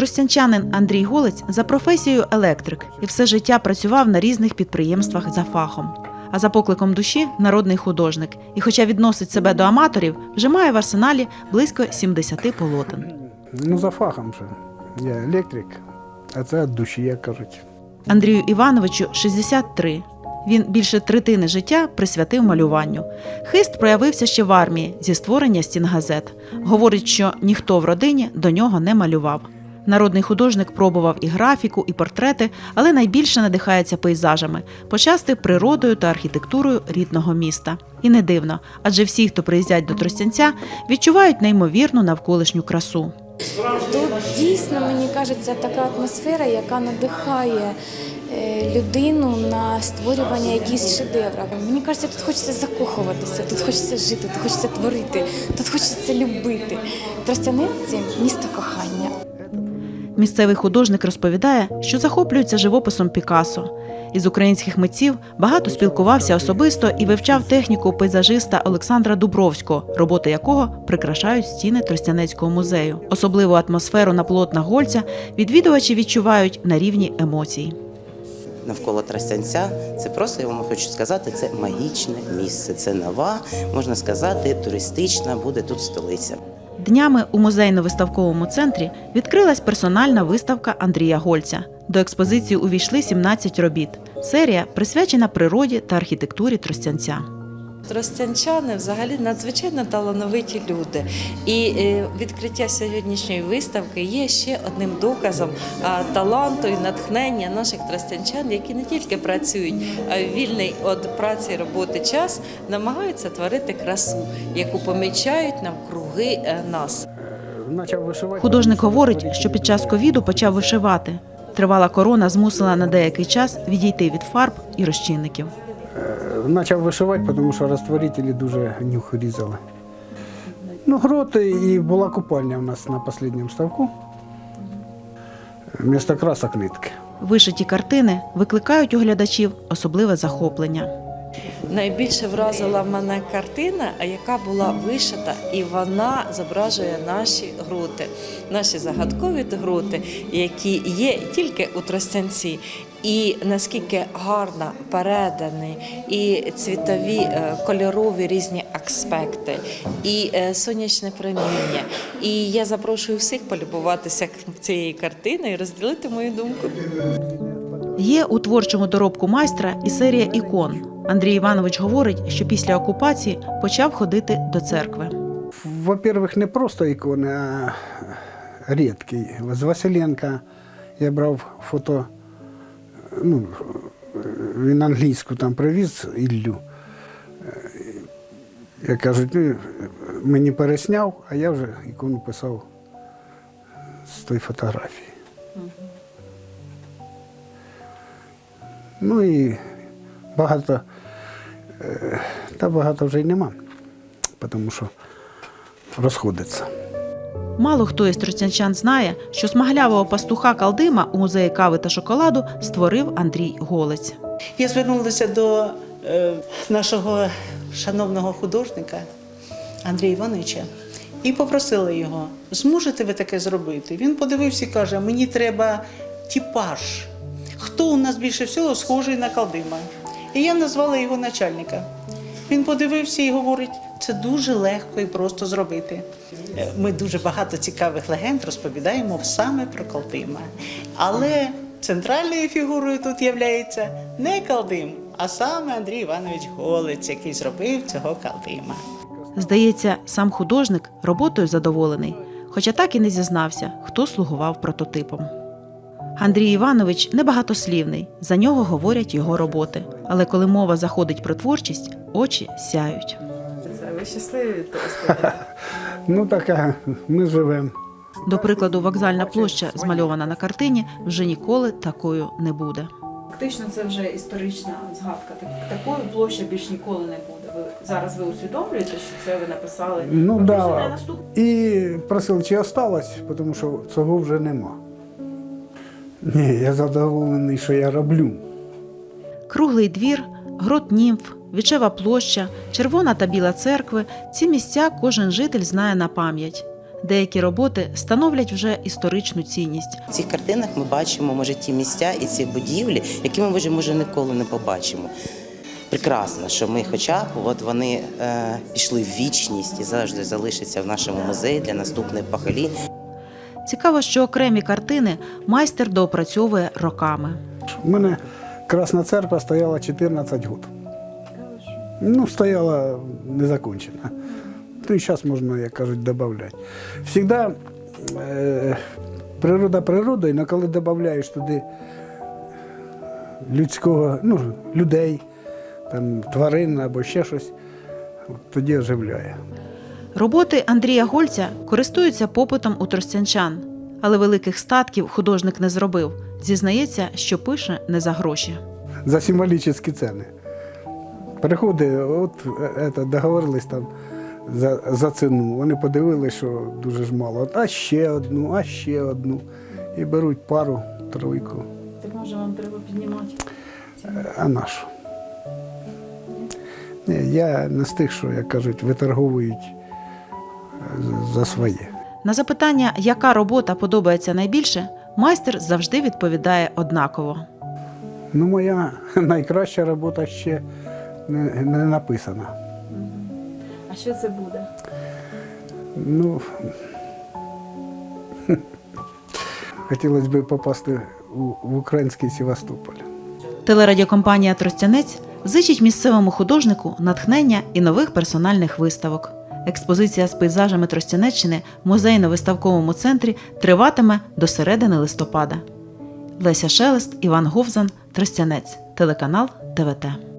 Тростянчанин Андрій Голець за професією електрик і все життя працював на різних підприємствах за фахом. А за покликом душі народний художник. І, хоча відносить себе до аматорів, вже має в арсеналі близько 70 полотен. Ну, за фахом же. Я електрик, а це від душі, як кажуть. Андрію Івановичу 63. Він більше третини життя присвятив малюванню. Хист проявився ще в армії зі створення стінгазет. Говорить, що ніхто в родині до нього не малював. Народний художник пробував і графіку, і портрети, але найбільше надихається пейзажами, почасти природою та архітектурою рідного міста. І не дивно, адже всі, хто приїздять до Тростянця, відчувають неймовірну навколишню красу. Тут дійсно мені кажеться така атмосфера, яка надихає е, людину на створювання якихось шедеврів. Мені кажеться, тут хочеться закохуватися, тут хочеться жити, тут хочеться творити, тут хочеться любити. Тростянець це місто кохання. Місцевий художник розповідає, що захоплюється живописом Пікассо. Із українських митців багато спілкувався особисто і вивчав техніку пейзажиста Олександра Дубровського, роботи якого прикрашають стіни Тростянецького музею. Особливу атмосферу на полотнах Гольця відвідувачі відчувають на рівні емоцій. навколо Тростянця. Це просто я вам хочу сказати, це магічне місце. Це нова, можна сказати, туристична буде тут столиця. Днями у музейно-виставковому центрі відкрилась персональна виставка Андрія Гольця. До експозиції увійшли 17 робіт. Серія присвячена природі та архітектурі Тростянця. Тростянчани взагалі надзвичайно талановиті люди. І е, відкриття сьогоднішньої виставки є ще одним доказом таланту і натхнення наших тростянчан, які не тільки працюють, а й вільний від праці роботи час намагаються творити красу, яку помічають навкруги нас. Е, вишивати. Художник говорить, що під час ковіду почав вишивати. Тривала корона змусила на деякий час відійти від фарб і розчинників. Почав вишивати, тому що розтворителі дуже нюх різали. Ну, гроти і була купальня у нас на останньому ставку. Вмісто красок нитки. Вишиті картини викликають у глядачів особливе захоплення. Найбільше вразила мене картина, яка була вишита, і вона зображує наші гроти, наші загадкові гроти, які є тільки у Тростянці. І наскільки гарно передані і цвітові е, кольорові різні аспекти, і е, сонячне проміння. І я запрошую всіх полюбуватися цією картиною і розділити мою думку. Є у творчому доробку майстра і серія ікон. Андрій Іванович говорить, що після окупації почав ходити до церкви. Во-первых, не просто ікони, а рідкі. З Василенка я брав фото, ну, він англійську там привіз Іллю. Як кажуть, ну, мені пересняв, а я вже ікону писав з тої фотографії. Ну і багато, е, та багато вже й нема, тому що розходиться. Мало хто із тростянчан знає, що смаглявого пастуха Калдима у музеї кави та шоколаду створив Андрій Голець. Я звернулася до е, нашого шановного художника Андрія Івановича і попросила його, зможете ви таке зробити? Він подивився і каже: мені треба типаж. Хто у нас більше всього схожий на Калдима? І я назвала його начальника. Він подивився і говорить, це дуже легко і просто зробити. Е, Ми дуже багато цікавих легенд розповідаємо саме про Калдима. Але центральною фігурою тут є не Калдим, а саме Андрій Іванович Голець, який зробив цього Калдима. Здається, сам художник роботою задоволений, хоча так і не зізнався, хто слугував прототипом. Андрій Іванович небагатослівний, за нього говорять його роботи. Але коли мова заходить про творчість, очі сяють. Це Ви щасливі від того? Ну така, ми живемо. До прикладу, вокзальна площа, змальована на картині, вже ніколи такою не буде. Фактично це вже історична згадка. Так- Такої площі більш ніколи не буде. Ви зараз ви усвідомлюєте, що це ви написали Ну да. наступ- І просили, чи осталось, тому що цього вже нема. Ні, я задоволений, що я роблю. Круглий двір, грот німф, Вічева площа, Червона та Біла церкви ці місця кожен житель знає на пам'ять. Деякі роботи становлять вже історичну цінність. В цих картинах ми бачимо, може, ті місця і ці будівлі, які ми вже може ніколи не побачимо. Прекрасно, що ми, хоча б от вони е, пішли в вічність і завжди залишаться в нашому музеї для наступних поколінь. Цікаво, що окремі картини майстер доопрацьовує роками. У мене Красна церква стояла 14 років. Ну, стояла незакончена. То і зараз можна, як кажуть, додати. Всегда е, природа природою, але коли додаєш туди людського, ну, людей, там, тварин або ще щось, тоді оживляє. Роботи Андрія Гольця користуються попитом у тростянчан, але великих статків художник не зробив. Зізнається, що пише не за гроші. за символічні ціни. Приходить, от е, це, договорились там за, за ціну. Вони подивилися, що дуже ж мало. А ще одну, а ще одну. І беруть пару, тройку. Так може вам треба піднімати? А нашу? Ні, я не з тих, що, як кажуть, виторговують е, за своє. На запитання, яка робота подобається найбільше, майстер завжди відповідає однаково. Ну, моя найкраща робота ще не, не написана. А що це буде? Ну, хотілося б попасти у, в український Севастополь. Телерадіокомпанія Тростянець зичить місцевому художнику натхнення і нових персональних виставок. Експозиція з пейзажами Тростянеччини в музейно-виставковому центрі триватиме до середини листопада. Леся Шелест, Іван Говзан, Тростянець, телеканал ТВТ.